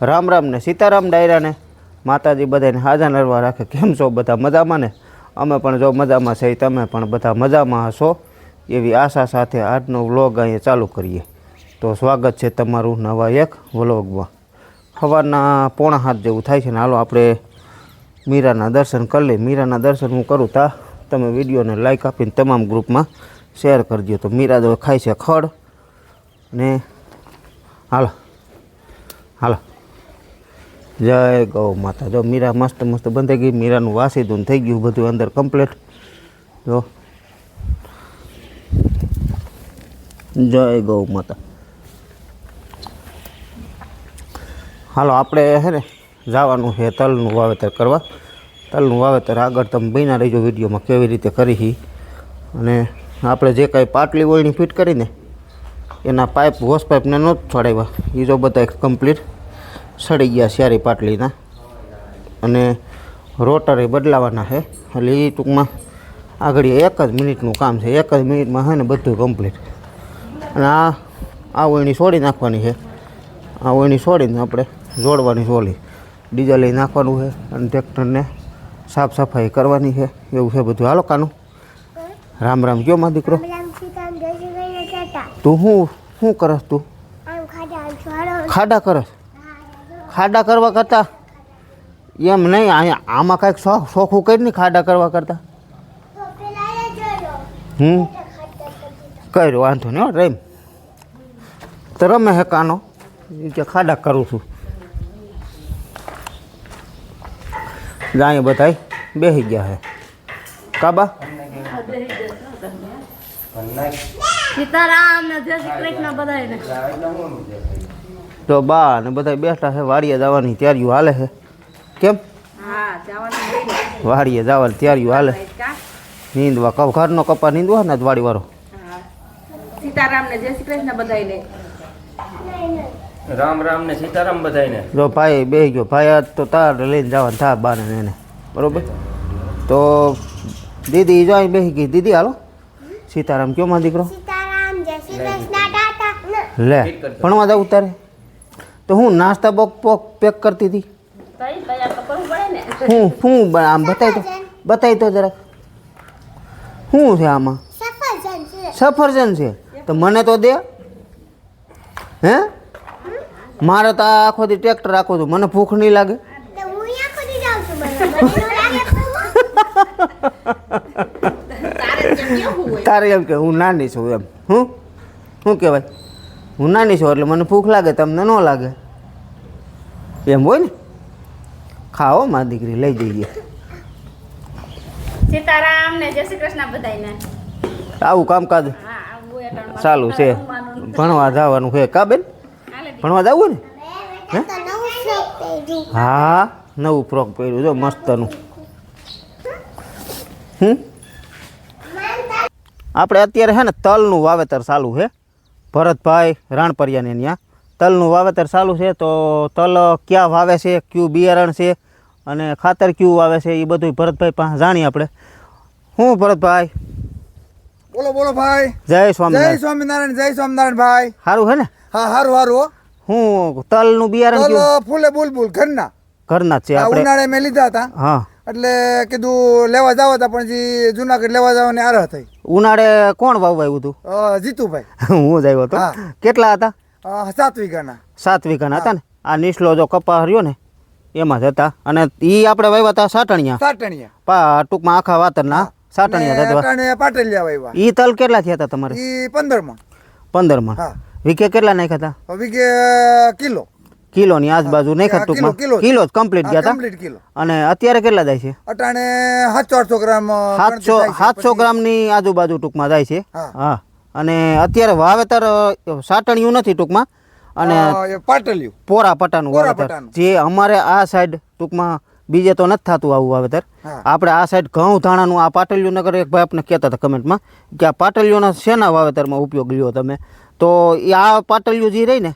રામ રામ ને સીતારામ ડાયરાને માતાજી બધાને હાજર નરવા રાખે. કેમ છો બધા મજામાં ને? અમે પણ જો મજામાં છે, તમે પણ બધા મજામાં હશો? એવી આશા સાથે આજનો વ્લોગ અહીંયા ચાલુ કરીએ. તો સ્વાગત છે તમારું નવા એક વ્લોગમાં. સવારના પોણા હાથ જેવું થાય છે ને. હાલો આપણે મીરાના દર્શન કરી લઈએ. મીરાના દર્શન હું કરું તા. તમે વિડીયોને લાઈક આપીને તમામ ગ્રુપમાં શેર કરજો. તો મીરા તો ખાય છે ખડ ને. હાલો. હાલો. જય ગૌ માતા. જો મીરા મસ્ત મસ્ત બંધાઈ ગઈ. મીરાનું વાસી ધૂન થઈ ગયું બધું અંદર કમ્પ્લીટ જો. જય ગૌ માતા. હાલો, આપણે હે ને જવાનું છે તલનું વાવેતર કરવા. તલનું વાવેતર આગળ તમે બન્યા રહીજો વિડીયોમાં કેવી રીતે કરી અને આપણે જે કાંઈ પાટલી ઓળની ફિટ કરીને એના પાઇપ વોશ પાઇપને નહોતું છોડાવ્યા. એ જો બધા કમ્પ્લીટ સડી ગયા સારી પાટલીના. અને રોટરે બદલાવાના છે. એટલે એ ટૂંકમાં આગળ એક જ મિનિટનું કામ છે. એક જ મિનિટમાં છે ને બધું કમ્પ્લીટ અને આ આ ઓળણી છોડી નાખવાની છે. આ ઓળણી છોડીને આપણે જોડવાની સોલી ડીઝલ લઈ નાખવાનું છે અને ટ્રેક્ટરને સાફ સફાઈ કરવાની છે. એવું છે બધું. હાલો કાનું. રામ રામ કયો માં દીકરો? તું શું શું કરસ તું? ખાડા કરસ? ખાડા કરવા કરતા? એમ નહીં, અહીંયા આમાં કાંઈક શોખ શોખું કરી ને ખાડા કરવા કરતા? હમ? કર્યો, વાંધો નહીં હો, રેમ. તો રમે હે કાનો. ઈ કે ખાડા કરું છું. જાય બધાય બેસી ગયા હે. કાબા? સીતારામ ને જય શ્રી કૃષ્ણ બધાને તો બા ને બધા બેઠા છે વાડીએ જવાની તૈયારીઓ હાલે છે. કેમ? વાડીએ જવાની તૈયારીઓ હાલે. નીંદવા કપ ઘરનો કપા નીંદવા ને વાડી વાળો સીતારામ ને જય શ્રી કૃષ્ણ બધાને રામ રામ ને સીતારામ બધાયને. જો ભાઈ બે ગયો ભાઈ આજ તો તાર લઈને જવાનું થા બાને ને એને બરોબર? તો દીદી જો અહીં બેસી ગઈ. દીદી હાલો. સીતારામ કયો માં દીકરો? લે ભણવા જવું તારે? તો હું નાસ્તા બોક પોક પેક કરતી હતી. હું હું આમ બતાવી તો બતાવી તો જરાક. શું છે આમાં? સફરજન છે. તો મને તો દે. હે? મારે તો આખો દી ટ્રેક્ટર રાખો છું મને ભૂખ નહીં લાગે. તારે એમ કે હું નાની છું એમ. હું? શું કહેવાય? હું નાની છું એટલે મને ભૂખ લાગે તમને ન લાગે. એમ હોય ને? ખાઓ મારી દીકરી લઈ જઈએ. સીતારામ ને જય શ્રી કૃષ્ણ બધાને આવું કામકાજ હા ચાલુ છે. ભણવા જવાનું છે. કા બેન? ભણવા જવું ને? મેં તો નવું ફ્રોક પહેર્યું. હા નવું ફ્રોક પહેર્યું જો મસ્તનું. હમ? આપણે અત્યારે છે ને તલનું વાવેતર ચાલુ છે ભરતભાઈ રાણપરિયાને ત્યાં તલનું વાવેતર ચાલુ છે તો તલ ક્યાં વાવે છે કયું બિયારણ છે અને ખાતર કયું વાવે છે એ બધું ભરતભાઈ પાસે જાણીએ આપણે. હું ભરતભાઈ? બોલો બોલો ભાઈ. જય જય સ્વામિનારાયણ સ્વામિનારાયણ જય સ્વામિનારાયણ ભાઈ. સારું હે ને? હા સારું હારું હો. તલનું બિયારણ ફૂલે બુલબુલ ઘરના. ઘરના છે આપણે. ઉનાળે મેં લીધા હતા. હા. એટલે કીધું લેવા જાવ હતા પણ જે જુનાગઢ લેવા જવાની આર થઈ. ઉનાળે કોણ વાવવાયું હતું? જીતુભાઈ. હું જ આવ્યો હતો. કેટલા હતા? સાત વીઘાના. સાત વીઘાના હતા ને? આ નીસલો જો કપા રહ્યો ને એમાં જ હતા. અને એ આપણે વાવ્યા હતા સાટણિયા? સાટણિયા. પા ટૂંકમાં આખા વાતરના. સાટણિયા પાટલિયા વાવ્યા. એ તલ કેટલા થયા હતા તમારે? ઈ પંદરમાં. પંદરમાં હા. વીઘે કેટલા નાખ્યા હતા? વીઘે કિલો. કિલોની આજુબાજુ નાખ્યા હા, કિલો, ટૂંકમાં કિલો જ. કમ્પ્લીટ ગયા હતા અને અત્યારે કેટલા જાય છે? અટાણે સાતસો આઠસો ગ્રામ સાતસો. સાતસો ગ્રામની આજુબાજુ ટૂંકમાં જાય છે. હા. હા. અને અત્યારે વાવેતર સાટણિયું નથી ટૂંકમાં. અને પાટલિયું. પોરા પટાનું વાવેતર. જે અમારે આ સાઈડ ટૂંકમાં બીજે તો નથી થતું આવું વાવેતર. આપણે આ સાઈડ ઘઉં ધાણાનું આ પાટલિયું નગર એક ભાઈ આપણે કહેતા હતા કમેન્ટમાં કે આ પાટલિયોના શેના વાવેતરમાં ઉપયોગ લ્યો તમે. તો એ આ પાટલિયું જે રહી ને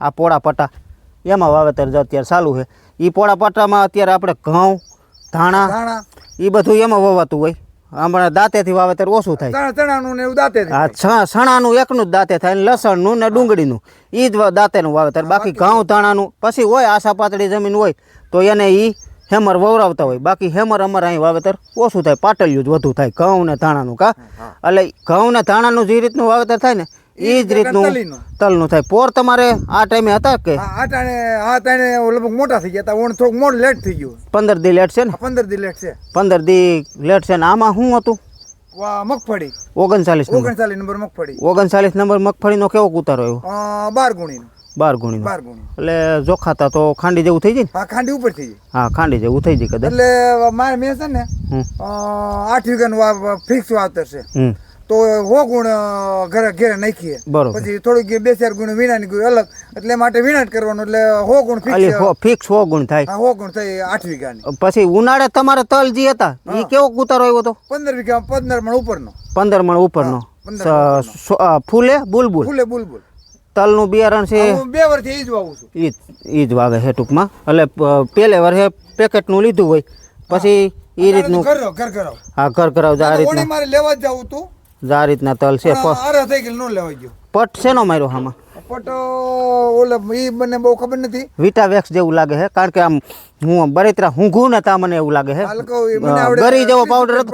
આ પોળા પટા એમાં વાવેતર જે અત્યારે ચાલુ છે. એ પોળા પાટામાં અત્યારે આપણે ઘઉં ધાણા એ બધું એમાં વવાતું હોય. હમણાં દાંતેથી વાવેતર ઓછું થાય. ચણાનું ને એવું દાંતે આ એકનું જ દાંતે થાય લસણનું ને ડુંગળીનું. એ જ દાંતેનું વાવેતર. બાકી ઘઉં ધાણાનું પછી હોય આશા પાતળી જમીન હોય તો એને એ હેમર વવરાવતા હોય. બાકી હેમર અમારે અહીં વાવેતર ઓછું થાય. પાટલિયું જ વધુ થાય. ઘઉં ને ધાણાનું કા? એટલે ઘઉં ને ધાણાનું જે રીતનું વાવેતર થાય ને એ જ રીતનું તલીનું. થાય. પોર તમારે આ ટાઈમે હતા કે? આ ટાણે આ ટાણે લગભગ મોટા થઈ ગયા હતા. ઓણ થોડુંક મોડ લેટ થઈ ગયું. પંદર દી લેટ છે ને? પંદર દી લેટ છે. પંદર દી લેટ છે ને? આમાં શું હતું? મગફળી. ઓગણચાલીસ નંબર. ઓગણચાલીસ નંબર મગફળી. ઓગણચાલીસ નંબર મગફળીનો કેવો ઉતારો આવ્યો? બાર ગુણીનો. બાર ગુણી બાર ગુણી એટલે જોખાતા તો ખાંડી જેવું થઈ જાય હા ખાંડી ઉપર થઈ જાય. હા ખાંડી જેવું થઈ જાય કદાચ. એટલે મારે મેં છે ને આઠ વીઘાનું ફિક્સ વાવતર છે. તો હો ગુણ ઘરે ઘરે નાખીએ. બરોબર. પછી થોડુંક બે ચાર ગુણ વિના ની અલગ એટલે માટે વીણા જ કરવાનું એટલે હો ગુણ ફિક્સ ફિક્સ સો ગુણ થાય. હો ગુણ થાય આઠ વીઘાની. પછી ઉનાળે તમારે તલ જે હતા એ કેવો ઉતારો આવ્યો હતો? પંદર વીઘા પંદર મણ ઉપરનો. પંદર મણ ઉપરનો. પંદર સ- સો- અ, ફૂલે બુલબુલ? ફૂલે બુલબુલ. તલનું બિયારણ છે? બે વર્ષથી એ જ વાવું છું. જ એ જ વાવે છે ટૂંકમાં. એટલે પેલે પહેલે વર્ષે પેકેટનું લીધું હોય. પછી એ રીતનું હા ઘર કરાવ આ ઓણી મારે લેવા જ જવું તું. આ રીતના તલ છે પણ થઈ ગયેલું ન લેવા ગયો. પટ શેનો માર્યો આમાં? પટ ઓલે એ મને બહુ ખબર નથી. વિટાવેક્સ જેવું લાગે છે કારણ કે આમ હું બરેતરા ઊંઘું ને તા મને એવું લાગે છે ગરી જેવો પાવડર હતો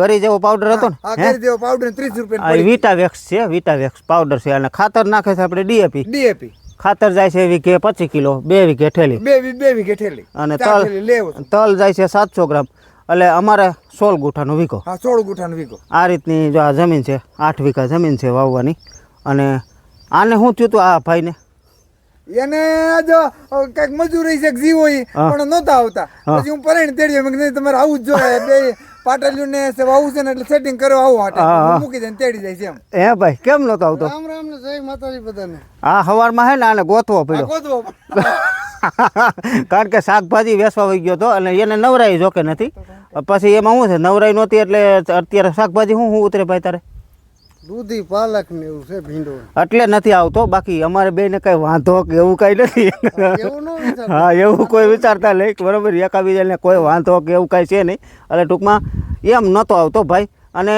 ગરી જેવો પાવડર હતો ને જેવો પાવડર ત્રીસ રૂપિયા વિટાવેક્સ છે વિટાવેક્સ પાવડર છે અને ખાતર નાખે છે આપણે ડીએપી ડીએપી ખાતર જાય છે વીઘે પચીસ કિલો બે વીઘે ઠેલી. બે બે વીઘે ઠેલી. અને તલ. તલ જાય છે સાતસો ગ્રામ. એટલે અમારે સોળ ગુઠાનો વીઘો. હા સોળ ગુઠાનો વીઘો. આ રીતની જો આ જમીન છે આઠ વીઘા જમીન છે વાવવાની. અને આને શું થયું હતું આ ભાઈને? એને જો કંઈક મજૂરી છે જીવો પણ નહોતા આવતા. પછી હું પરાઈને તેડ્યો મેં નહીં, તમારે આવું જ જોઈએ. બે પાટલિયું ને છે વાવું છે ને એટલે સેટિંગ કરો આવું હાટે. મૂકી દે તેડી જાય છે એમ. હે ભાઈ કેમ નહોતો આવતો? રામ રામ ને જય માતાજી બધાને. આ સવારમાં હે ને આને ગોતવો પડ્યો. ગોતવો કારણ કે શાકભાજી વેસવા વહી ગયો હતો અને એને નવરાઈ જોકે નથી. પછી એમાં શું છે? નવરાઈ નહોતી એટલે અત્યારે શાકભાજી શું શું ઉતરે ભાઈ તારે? દૂધી પાલક ને એવું છે ભીંડો એટલે નથી આવતો. બાકી અમારે બેને કઈ વાંધો કે એવું કઈ નથી. ન હા એવું કોઈ વિચારતા નહીં. બરોબર એકાબીજાને કોઈ વાંધો કે એવું કાંઈ છે નહીં. એટલે ટૂંકમાં એમ નહોતો આવતો ભાઈ. અને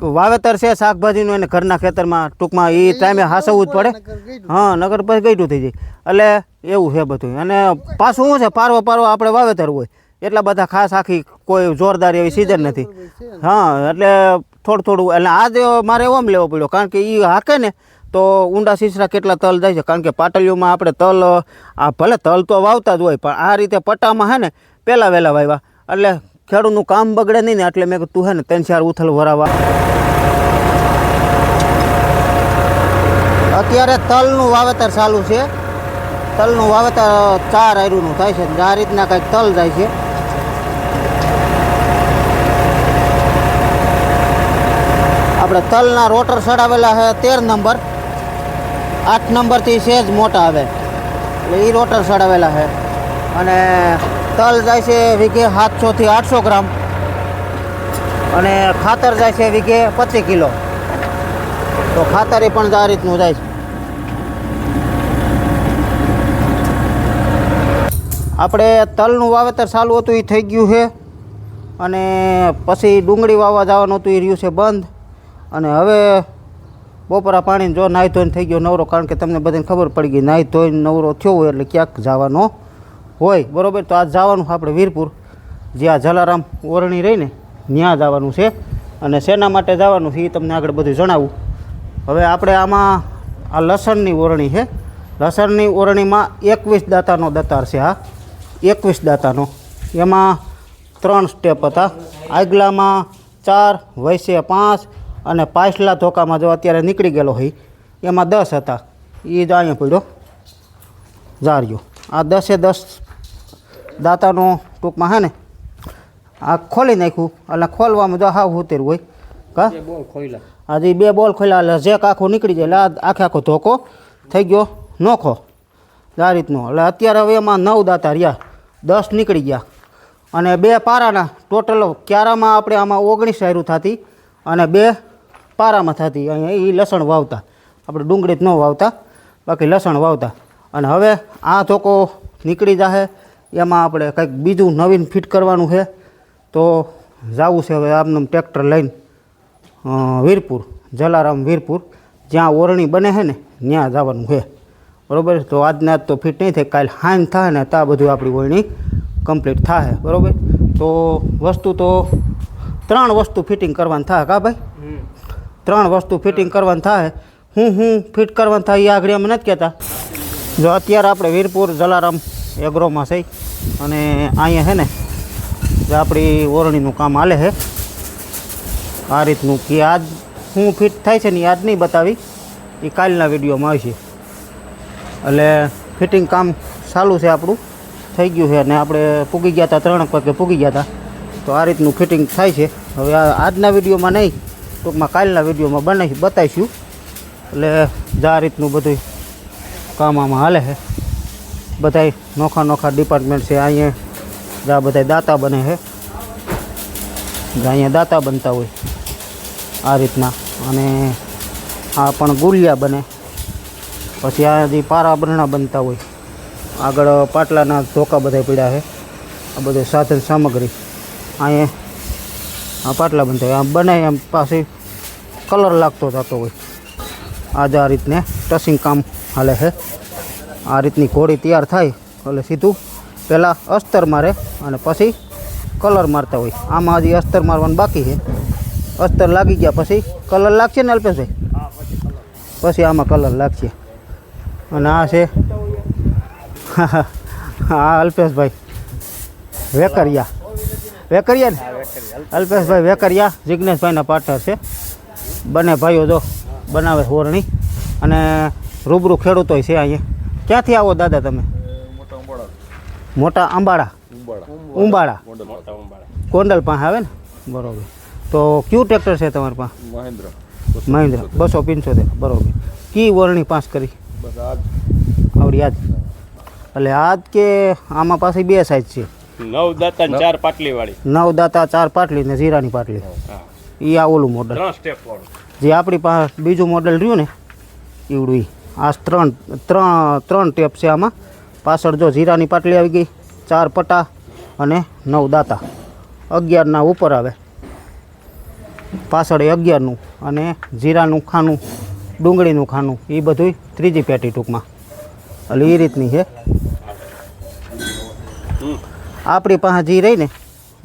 વાવેતર છે શાકભાજીનું એને ઘરના ખેતરમાં ટૂંકમાં એ ટાઈમે હાસવવું જ પડે. હા નગર પછી ગઈટું થઈ જાય. એટલે એવું છે બધું. અને પાછું શું છે? પારવો પારવો આપણે વાવેતર હોય. એટલા બધા ખાસ આખી કોઈ જોરદાર એવી સિઝન નથી. હા એટલે થોડું થોડું એટલે આ મારે એમ લેવો પડ્યો. કારણ કે એ હાકે ને તો ઊંડા સીસરા કેટલા તલ જાય છે? કારણ કે પાટલીઓમાં આપણે તલ આ ભલે તલ તો વાવતા જ હોય પણ આ રીતે પટ્ટામાં હે ને પહેલાં વહેલા વાવ્યા એટલે ખેડૂતનું કામ બગડે નહીં ને એટલે મેં કીધું, તું હે ને ત્રણ ચાર ઉથલ ભરાવા અત્યારે તલનું વાવેતર ચાલુ છે. તલનું વાવેતર ચાર આયરુનું થાય છે. આ રીતના કંઈક તલ જાય છે. આપણે તલના રોટર ચડાવેલા છે તેર નંબર. આઠ નંબરથી સેજ મોટા આવે. એટલે એ રોટર ચડાવેલા છે. અને તલ જાય છે વીઘે સાતસોથી આઠસો ગ્રામ. અને ખાતર જાય છે વીઘે પચીસ કિલો. તો ખાતર એ પણ આ રીતનું જાય છે. આપણે તલનું વાવેતર ચાલુ હતું, એ થઈ ગયું છે. અને પછી ડુંગળી વાવવા જવાનું હતું, એ રહ્યું છે બંધ. અને હવે બપોરા પાણી જો નાહી ધોઈને થઈ ગયો નવરો, કારણ કે તમને બધાને ખબર પડી ગઈ, નાહી ધોઈને નવરો થયો હોય એટલે ક્યાંક જવાનો હોય, બરોબર? તો આજ જવાનું આપણે વીરપુર. જ્યાં જલારામ ઓરણી રહીને ત્યાં જવાનું છે. અને શેના માટે જવાનું છે એ તમને આગળ બધું જણાવું. હવે આપણે આમાં આ લસણની ઓરણી છે. લસણની ઓરણીમાં એકવીસ દાતાનો દતાર છે આ. એકવીસ દાતાનો. એમાં ત્રણ સ્ટેપ હતા. આગલામાં ચાર વૈસે પાંચ અને પાછલા ધોકામાં જો અત્યારે નીકળી ગયેલો હોય, એમાં દસ હતા. એ જ અહીંયા પડ્યો. જાર્યો આ દસે દસ દાતાનો ટૂંકમાં હે ને આ ખોલી નાખ્યું. એટલે ખોલવામાં જો હાવ હોતેર હોય. કા? આજે બે બોલ ખોલ્યા એટલે જેક આખું નીકળી જાય એટલે આખે આખો ધોકો થઈ ગયો નોખો. આ રીતનો. એટલે અત્યારે હવે એમાં નવ દાતા રહ્યા દસ નીકળી ગયા. અને બે પારાના ટોટલ ક્યારામાં આપણે આમાં ઓગણીસ આયરું થતી અને બે પારામાં થતી. અહીંયા એ લસણ વાવતા. આપણે ડુંગળી જ ન વાવતા બાકી લસણ વાવતા. અને હવે આ ધોકો નીકળી જાહે. એમાં આપણે કંઈક બીજું નવીન ફિટ કરવાનું છે તો જવું છે હવે આમનું ટ્રેક્ટર લઈને વીરપુર જલારામ વીરપુર. જ્યાં ઓરણી બને છે ને ત્યાં જવાનું છે. બરાબર? તો આજને આજ તો ફિટ નહીં થાય કાલે હાન થાય ને ત્યાં બધું આપણી ઓરણી કમ્પ્લીટ થાય બરાબર? તો વસ્તુ તો ત્રણ વસ્તુ ફિટિંગ કરવાની થાય કા ભાઈ? ત્રણ વસ્તુ ફિટિંગ કરવાની થાય હું હું ફિટ કરવાનું થાય એ આગળ અમે નથી કહેતા. જો અત્યારે આપણે વીરપુર જલારામ એગ્રોમાં છે. અને અહીંયા છે ને, જે આપણી ઓરણીનું કામ હાલે છે, આ રીતનું કે આજ હું ફિટ થાય છે ને આજ નહીં બતાવી એ કાલના વિડીયોમાં આવશે. એટલે ફિટિંગ કામ ચાલુ છે આપણું, થઈ ગયું છે અને આપણે પૂગી ગયા હતા ત્રણ વાગે પૂગી ગયા હતા. તો આ રીતનું ફિટિંગ થાય છે. હવે આજના વિડીયોમાં નહીં, ટૂંકમાં કાલના વિડીયોમાં બનાવી બતાવીશું. એટલે જ આ રીતનું બધું કામ આમાં હાલે છે. બધાય નોખા નોખા ડિપાર્ટમેન્ટ છે. અહીંયા જ્યાં બધા દાતા બને છે. જે અહીંયા દાતા બનતા હોય આ રીતના. અને આ પણ ગુલિયા બને. પછી આ જે પારા બરણા બનતા હોય. આગળ પાટલાના ધોકા બધા પડ્યા છે. આ બધું સાધન સામગ્રી. અહીંયા આ પાટલા બનતા હોય. આમ બને એમ પાસે કલર લાગતો થતો હોય. આજે આ રીતને ટસિંગ કામ હાલે છે. આ રીતની ઘોડી તૈયાર થાય, એટલે સીધું પહેલાં અસ્તર મારે અને પછી કલર મારતા હોય. આમાં હજી અસ્તર મારવાનું બાકી છે. અસ્તર લાગી ગયા, પછી કલર લાગશે ને અલ્પેશભાઈ? પછી આમાં કલર લાગશે. અને આ છે હા અલ્પેશભાઈ વેકરિયા. વેકરિયા ને? અલ્પેશભાઈ વેકરિયા જિજ્ઞેશભાઈના પાર્ટનર છે. બંને ભાઈઓ જો બનાવે હોરણી અને રૂબરૂ ખેડૂતો છે અહીંયા. ક્યાંથી આવો દાદા તમે? મોટા અંબાળા ઉંબાડા કોંડલ પાસે આવે ને? બરોબર. તો કયું ટ્રેક્ટર છે તમારી પાસે? મહેન્દ્ર. મહેન્દ્ર. બસો પંચોતેર. બરોબર. કી વરણી પાસ કરી? આવડી આજ? યાદ એટલે આજ કે આમાં પાસે બે સાઈઝ છે? નવ દાતા ચાર પાટલી વાળી નવ દાતા ચાર પાટલી ને જીરાની પાટલી. એ આ ઓલું મોડલ ત્રણ સ્ટેપ વાળું. જે આપણી પાસે બીજું મોડલ રહ્યું ને એવડું ઈ. આ ત્રણ ત્રણ ત્રણ ટેપ છે આમાં. પાછળ જો જીરાની પાટલી આવી ગઈ, ચાર પટા અને નવ દાતા. અગિયારના ઉપર આવે. પાછળ એ અગિયારનું અને જીરાનું ખાનું, ડુંગળીનું ખાનું, એ બધું ત્રીજી પેટી ટૂંકમાં. એટલે એ રીતની છે. આપણી પાસે જે રહી ને,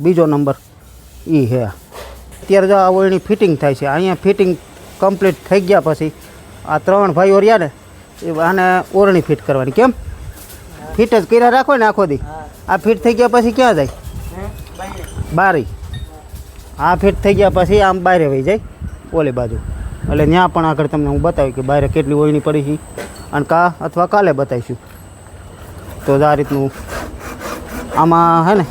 બીજો નંબર, એ છે અત્યારે જો આ ઓળની ફિટિંગ થાય છે, અહીંયા ફિટિંગ કમ્પ્લીટ થઈ ગયા પછી, આ ત્રણ ભાઈઓ રહ્યા ને એ આને ઓરણી ફિટ કરવાની, કેમ? ફિટ જ કર્યા રાખો ને આખો દી. આ ફિટ થઈ ગયા પછી ક્યાં જાય? બારી. આ ફિટ થઈ ગયા પછી આમ બહાર વહી જાય, ઓલી બાજુ. એટલે ત્યાં પણ આગળ તમને હું બતાવી કે બહાર કેટલી ઓળણી પડી છે અને કા અથવા કાલે બતાવીશું. તો આ રીતનું આમાં હે ને,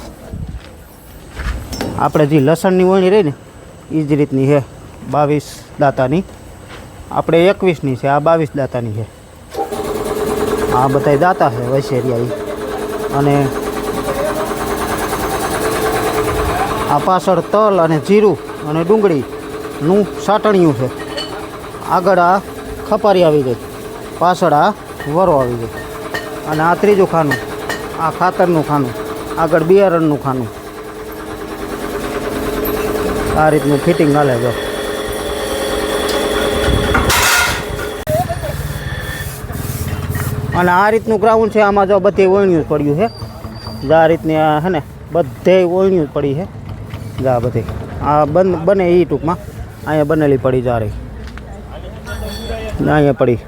આપણે જે લસણની ઓળણી રહી ને એ જ રીતની છે બાવીસ દાતાની. આપણે એકવીસની છે, આ બાવીસ દાતાની છે. આ બધા દાતા છે વૈશેરિયા. અને આ પાછળ તલ અને જીરું અને ડુંગળીનું સાટણિયું છે. આગળ આ ખપારી આવી ગઈ, પાછળ આ વરો આવી ગઈ. અને આ ત્રીજું ખાનું, આ ખાતરનું ખાનું, આગળ બિયારણનું ખાનું. આ રીતનું ફિટિંગ હાલે જો. અને આ રીતનું ગ્રાઉન્ડ છે, આમાં જો બધી ઓળણ્યું જ પડ્યું છે. જો આ રીતની આ હે ને, બધે ઓળણ્યું જ પડી છે. જા બધી. આ બન, બને એ ટૂંકમાં. અહીંયા બનેલી પડી જા રહી. અહીંયા પડી.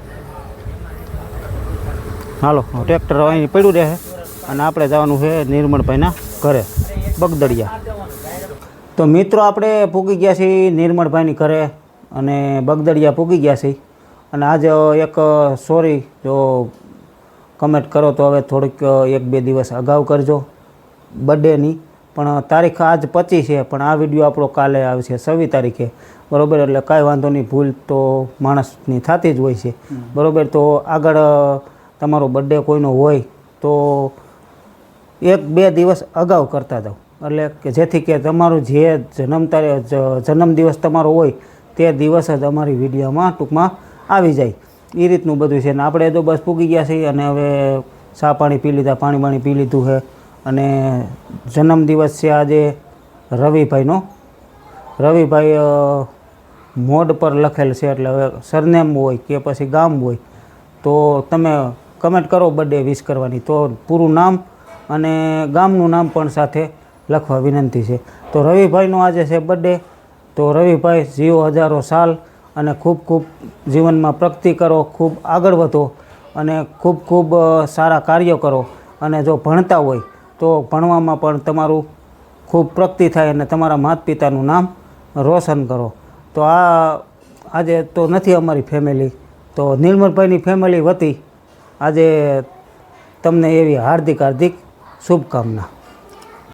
હાલો ટ્રેક્ટર અહીં પડ્યું રહે. અને આપણે જવાનું છે નિર્મળભાઈના ઘરે, બગદડિયા. તો મિત્રો, આપણે પૂગી ગયા છીએ નિર્મળભાઈની ઘરે અને બગદડિયા પૂગી ગયા છીએ. અને આજે એક, સોરી, જો કમેન્ટ કરો તો હવે થોડીક એક બે દિવસ અગાઉ કરજો. બર્થડેની પણ તારીખ આજ પચીસ છે પણ આ વીડિયો આપણો કાલે આવશે છવ્વીસ તારીખે. બરોબર? એટલે કાંઈ વાંધો નહીં ભૂલ તો માણસની થતી જ હોય છે. બરાબર? તો આગળ તમારો બર્થડે કોઈનો હોય તો એક બે દિવસ અગાઉ કરતા જાઓ. એટલે કે જેથી કે તમારું જે જન્મ તારીખ જન્મદિવસ તમારો હોય તે દિવસ જ અમારી વિડીયોમાં ટૂંકમાં આવી જાય. એ રીતનું બધું છે. ને આપણે તો બસ પૂગી ગયા છીએ અને હવે ચા પાણી પી લીધા, પાણી પાણી પી લીધું છે. અને જન્મદિવસ છે આજે રવિભાઈનો. રવિભાઈ મોડ પર લખેલ છે એટલે હવે સરનેમ હોય કે પછી ગામ હોય. તો તમે કમેન્ટ કરો બર્થડે વિશ કરવાની. તો પૂરું નામ અને ગામનું નામ પણ સાથે લખવા વિનંતી છે. તો રવિભાઈનો આજે છે બર્થડે. તો રવિભાઈ જીઓ હજારો સાલ અને ખૂબ ખૂબ જીવનમાં પ્રગતિ કરો, ખૂબ આગળ વધો અને ખૂબ ખૂબ સારા કાર્યો કરો. અને જો ભણતા હોય તો ભણવામાં પણ તમારું ખૂબ પ્રગતિ થાય અને તમારા માતા પિતાનું નામ રોશન કરો. તો આ, આજે તો નથી અમારી ફેમિલી. તો નિર્મલભાઈની ફેમિલી વતી આજે તમને એવી હાર્દિક હાર્દિક શુભકામના.